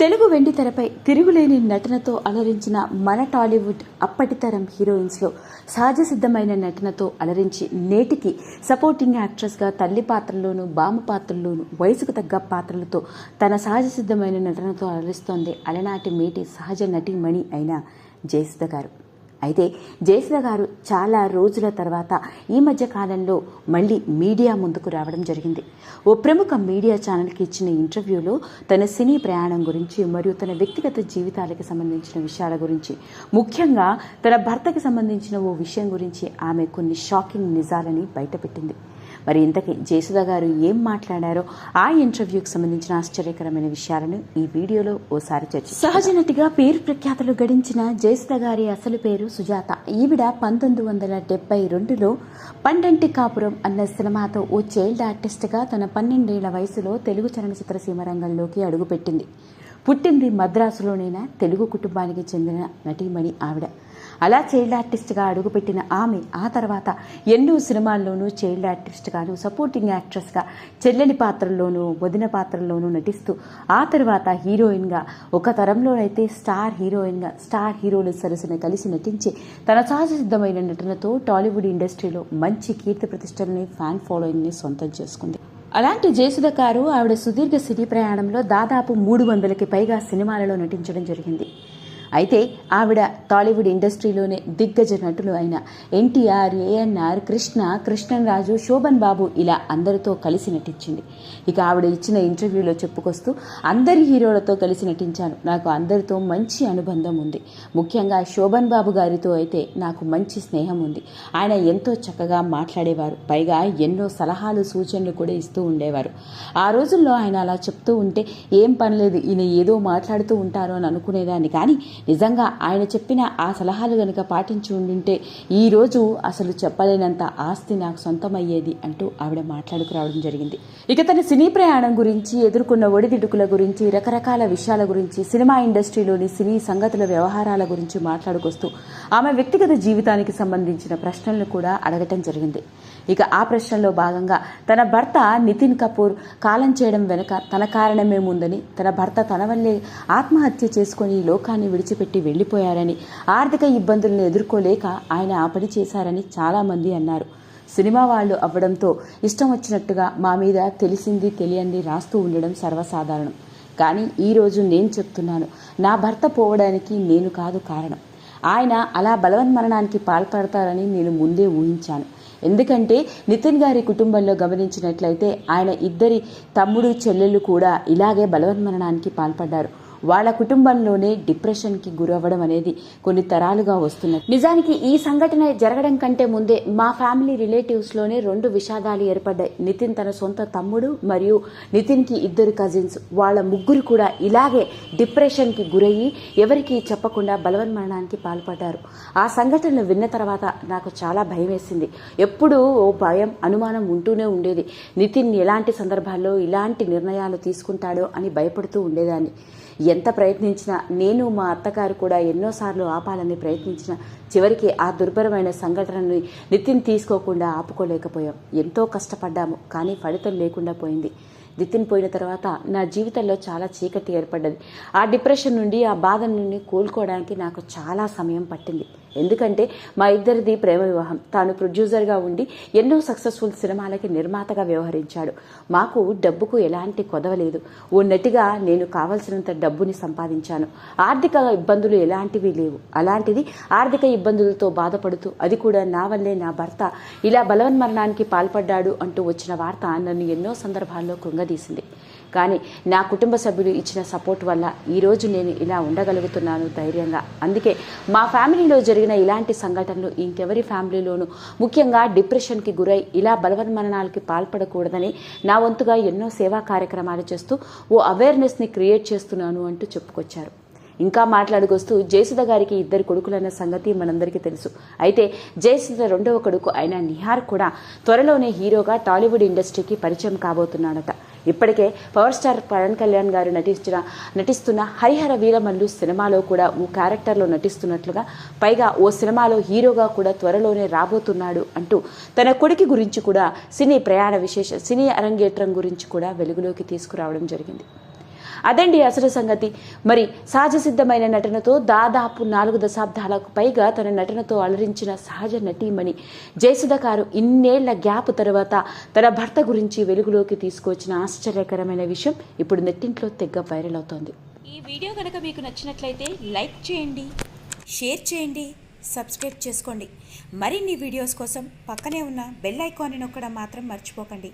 తెలుగు వెండితెరపై తిరుగులేని నటనతో అలరించిన మన టాలీవుడ్ అప్పటితరం హీరోయిన్స్లో సహజ సిద్ధమైన నటనతో అలరించి నేటికి సపోర్టింగ్ యాక్ట్రెస్గా తల్లి పాత్రల్లోనూ బామ పాత్రల్లోనూ వయసుకు తగ్గ పాత్రలతో తన సహజ సిద్ధమైన నటనతో అలరిస్తోంది అలనాటి మేటి సహజ నటిమణి అయిన జయసుధ గారు. అయితే జయసుధ గారు చాలా రోజుల తర్వాత ఈ మధ్య కాలంలో మళ్ళీ మీడియా ముందుకు రావడం జరిగింది. ఓ ప్రముఖ మీడియా ఛానల్కి ఇచ్చిన ఇంటర్వ్యూలో తన సినీ ప్రయాణం గురించి మరియు తన వ్యక్తిగత జీవితాలకు సంబంధించిన విషయాల గురించి ముఖ్యంగా తన భర్తకి సంబంధించిన ఓ విషయం గురించి ఆమె కొన్ని షాకింగ్ నిజాలని బయటపెట్టింది. మరి ఇంతకీ జయసుధ గారు ఏం మాట్లాడారో ఆ ఇంటర్వ్యూకి సంబంధించిన ఆశ్చర్యకరమైన విషయాలను ఈ వీడియోలో ఓసారి చర్చ సహజ నటిగా పేరు ప్రఖ్యాతలు గడించిన జయసుధ గారి అసలు పేరు సుజాత. ఈవిడ పంతొమ్మిది వందల డెబ్బై రెండులో పండంటి కాపురం అన్న సినిమాతో ఓ చైల్డ్ ఆర్టిస్ట్గా తన పన్నెండేళ్ళ వయసులో తెలుగు చలనచిత్ర సీమ రంగంలోకి అడుగుపెట్టింది. పుట్టింది మద్రాసులోనైనా తెలుగు కుటుంబానికి చెందిన నటీమణి ఆవిడ. అలా చైల్డ్ ఆర్టిస్ట్గా అడుగుపెట్టిన ఆమె ఆ తర్వాత ఎన్నో సినిమాల్లోనూ చైల్డ్ ఆర్టిస్ట్గాను సపోర్టింగ్ యాక్ట్రెస్గా చెల్లెలి పాత్రల్లోనూ వదిన పాత్రల్లోనూ నటిస్తూ ఆ తర్వాత హీరోయిన్గా ఒక తరంలోనైతే స్టార్ హీరోయిన్గా స్టార్ హీరోలు సరసన కలిసి నటించి తన సహజసిద్ధమైన నటనతో టాలీవుడ్ ఇండస్ట్రీలో మంచి కీర్తి ప్రతిష్టలని ఫ్యాన్ ఫాలోయింగ్ని సొంతం చేసుకుంది. అలాంటి జయసుధ గారు ఆవిడ సుదీర్ఘ సినీ ప్రయాణంలో దాదాపు మూడు వందలకి పైగా సినిమాలలో నటించడం జరిగింది. అయితే ఆవిడ టాలీవుడ్ ఇండస్ట్రీలోనే దిగ్గజ నటులు అయిన ఎన్టీఆర్ ఏఎన్ఆర్ కృష్ణ కృష్ణరాజు శోభన్ బాబు ఇలా అందరితో కలిసి నటించింది. ఇక ఆవిడ ఇచ్చిన ఇంటర్వ్యూలో చెప్పుకొస్తూ అందరి హీరోలతో కలిసి నటించాను. నాకు అందరితో మంచి అనుబంధం ఉంది. ముఖ్యంగా శోభన్ బాబు గారితో అయితే నాకు మంచి స్నేహం ఉంది. ఆయన ఎంతో చక్కగా మాట్లాడేవారు. పైగా ఎన్నో సలహాలు సూచనలు కూడా ఇస్తూ ఉండేవారు. ఆ రోజుల్లో ఆయన అలా చెప్తూ ఉంటే ఏం పనిలేదు ఈయన ఏదో మాట్లాడుతూ ఉంటారు అని అనుకునేదాన్ని. కానీ నిజంగా ఆయన చెప్పిన ఆ సలహాలు గనుక పాటించి ఉండింటే ఈ రోజు అసలు చెప్పలేనంత ఆస్తి నాకు సొంతమయ్యేది అంటూ ఆవిడ మాట్లాడుకు రావడం జరిగింది. ఇక తన సినీ ప్రయాణం గురించి ఎదుర్కొన్న ఒడిదిడుకుల గురించి రకరకాల విషయాల గురించి సినిమా ఇండస్ట్రీలోని సినీ సంగతుల వ్యవహారాల గురించి మాట్లాడుకొస్తూ ఆమె వ్యక్తిగత జీవితానికి సంబంధించిన ప్రశ్నలను కూడా అడగటం జరిగింది. ఇక ఆ ప్రశ్నలో భాగంగా తన భర్త నితిన్ కపూర్ కాలం చేయడం వెనుక తన కారణమేముందని తన భర్త తన వల్లే ఆత్మహత్య చేసుకుని ఈ లోకాన్ని విడిచిపెట్టి వెళ్ళిపోయారని ఆర్థిక ఇబ్బందులను ఎదుర్కోలేక ఆయన ఆ పని చేశారని చాలామంది అన్నారు. సినిమా వాళ్ళు అవ్వడంతో ఇష్టం వచ్చినట్టుగా మా మీద తెలిసింది తెలియంది రాస్తూ ఉండడం సర్వసాధారణం. కానీ ఈరోజు నేను చెప్తున్నాను నా భర్త పోవడానికి నేను కాదు కారణం. ఆయన అలా బలవన్మరణానికి పాల్పడతారని నేను ముందే ఊహించాను. ఎందుకంటే నితిన్ గారి కుటుంబంలో గమనించినట్లయితే ఆయన ఇద్దరి తమ్ముడు చెల్లెళ్ళు కూడా ఇలాగే బలవన్మరణానికి పాల్పడ్డారు. వాళ్ళ కుటుంబంలోనే డిప్రెషన్కి గురవ్వడం అనేది కొన్ని తరాలుగా వస్తున్నది నిజానికి ఈ సంఘటన జరగడం కంటే ముందే మా ఫ్యామిలీ రిలేటివ్స్లోనే రెండు విషాదాలు ఏర్పడ్డాయి. నితిన్ తన సొంత తమ్ముడు మరియు నితిన్కి ఇద్దరు కజిన్స్. వాళ్ళ ముగ్గురు కూడా ఇలాగే డిప్రెషన్కి గురయ్యి ఎవరికి చెప్పకుండా బలవన్మరణానికి పాల్పడ్డారు. ఆ సంఘటనలు విన్న తర్వాత నాకు చాలా భయం వేసింది ఎప్పుడూ ఓ భయం అనుమానం ఉంటూనే ఉండేది. నితిన్ ఎలాంటి సందర్భాల్లో ఇలాంటి నిర్ణయాలు తీసుకుంటాడో అని భయపడుతూ ఉండేదాన్ని. ఎంత ప్రయత్నించినా నేను మా అత్తగారు కూడా ఎన్నోసార్లు ఆపాలని ప్రయత్నించిన చివరికి ఆ దుర్భరమైన సంఘటనని నితిన్ తీసుకోకుండా ఆపుకోలేకపోయాం. ఎంతో కష్టపడ్డాము కానీ ఫలితం లేకుండా పోయింది. నితిన్ పోయిన తర్వాత నా జీవితంలో చాలా చీకటి ఏర్పడ్డది. ఆ డిప్రెషన్ నుండి ఆ బాధ నుండి కోలుకోవడానికి నాకు చాలా సమయం పట్టింది. ఎందుకంటే మా ఇద్దరిది ప్రేమ వివాహం. తాను ప్రొడ్యూసర్గా ఉండి ఎన్నో సక్సెస్ఫుల్ సినిమాలకి నిర్మాతగా వ్యవహరించాడు. మాకు డబ్బుకు ఎలాంటి కొదవలేదు ఓ నటిగా నేను కావలసినంత డబ్బుని సంపాదించాను. ఆర్థిక ఇబ్బందులు ఎలాంటివి లేవు. అలాంటిది ఆర్థిక ఇబ్బందులతో బాధపడుతూ అది కూడా నా వల్లే నా భర్త ఇలా బలవన్మరణానికి పాల్పడ్డాడు అంటూ వచ్చిన వార్త నన్ను ఎన్నో సందర్భాల్లో కృంగదీసింది. కానీ నా కుటుంబ సభ్యులు ఇచ్చిన సపోర్ట్ వల్ల ఈరోజు నేను ఇలా ఉండగలుగుతున్నాను ధైర్యంగా. అందుకే మా ఫ్యామిలీలో జరిగిన ఇలాంటి సంఘటనలు ఇంకెవరి ఫ్యామిలీలోనూ ముఖ్యంగా డిప్రెషన్కి గురై ఇలా బలవన్మరణాలకి పాల్పడకూడదని నా వంతుగా ఎన్నో సేవా కార్యక్రమాలు చేస్తూ ఓ అవేర్నెస్ని క్రియేట్ చేస్తున్నాను అంటూ చెప్పుకొచ్చారు. ఇంకా మాట్లాడుకొస్తూ జయసుధ గారికి ఇద్దరు కొడుకులన్న సంగతి మనందరికీ తెలుసు. అయితే జయసుధ రెండవ కొడుకు అయిన నిహార్ కూడా త్వరలోనే హీరోగా టాలీవుడ్ ఇండస్ట్రీకి పరిచయం కాబోతున్నాడట. ఇప్పటికే పవర్ స్టార్ పవన్ కళ్యాణ్ గారు నటించిన నటిస్తున్న హరిహర వీరమల్లు సినిమాలో కూడా ఓ క్యారెక్టర్లో నటిస్తున్నట్లుగా పైగా ఓ సినిమాలో హీరోగా కూడా త్వరలోనే రాబోతున్నాడు అంటూ తన కొడుకు గురించి కూడా సినీ ప్రయాణ విశేష సినీ అరంగేట్రం గురించి కూడా వెలుగులోకి తీసుకురావడం జరిగింది. అదండి అసలు సంగతి. మరి సహజ సిద్ధమైన నటనతో దాదాపు నాలుగు దశాబ్దాలకు పైగా తన నటనతో అలరించిన సహజ నటీమణి జయసుధ గారు ఇన్నేళ్ళ గ్యాప్ తర్వాత తన భర్త గురించి వెలుగులోకి తీసుకొచ్చిన ఆశ్చర్యకరమైన విషయం ఇప్పుడు నెట్టింట్లో తెగ్గ వైరల్ అవుతోంది. ఈ వీడియో కనుక మీకు నచ్చినట్లయితే లైక్ చేయండి షేర్ చేయండి సబ్స్క్రైబ్ చేసుకోండి. మరిన్ని వీడియోస్ కోసం పక్కనే ఉన్న బెల్ ఐకాన్ని నొక్కడం మాత్రం మర్చిపోకండి.